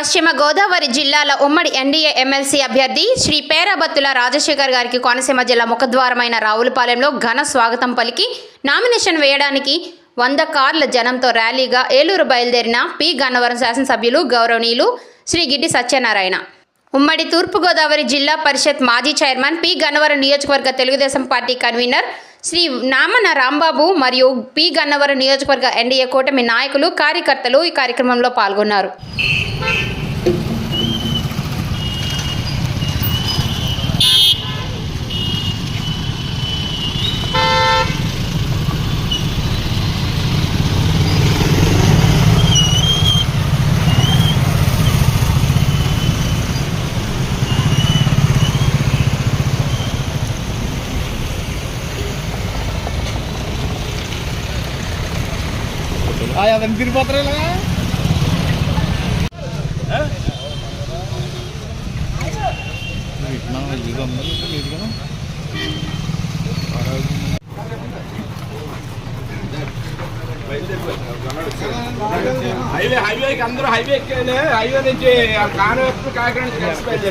పశ్చిమ గోదావరి జిల్లాల ఉమ్మడి ఎన్డీఏ ఎమ్మెల్సీ అభ్యర్థి శ్రీ పేరాబత్తుల రాజశేఖర్ గారికి కోనసీమ జిల్లా ముఖద్వారమైన రావులపాలెంలో ఘన స్వాగతం పలికి నామినేషన్ వేయడానికి వంద కార్ల జనంతో ర్యాలీగా ఏలూరు బయలుదేరిన పి. గన్నవరం శాసనసభ్యులు గౌరవనీయులు శ్రీ గిడ్డి సత్యనారాయణ. ఉమ్మడి తూర్పుగోదావరి జిల్లా పరిషత్ మాజీ చైర్మన్ పి. గన్నవరం నియోజకవర్గ తెలుగుదేశం పార్టీ కన్వీనర్ శ్రీ నామన రాంబాబు మరియు పి. గన్నవరం నియోజకవర్గ ఎన్డీఏ కూటమి నాయకులు కార్యకర్తలు ఈ కార్యక్రమంలో పాల్గొన్నారు. అదని తిరిగిపోతారా ఇలాగా హైవే హైవేకి అందరూ హైవే ఎక్కేలే హైవే నుంచి ఆ కారు కాకినాడ నుంచి కలిసి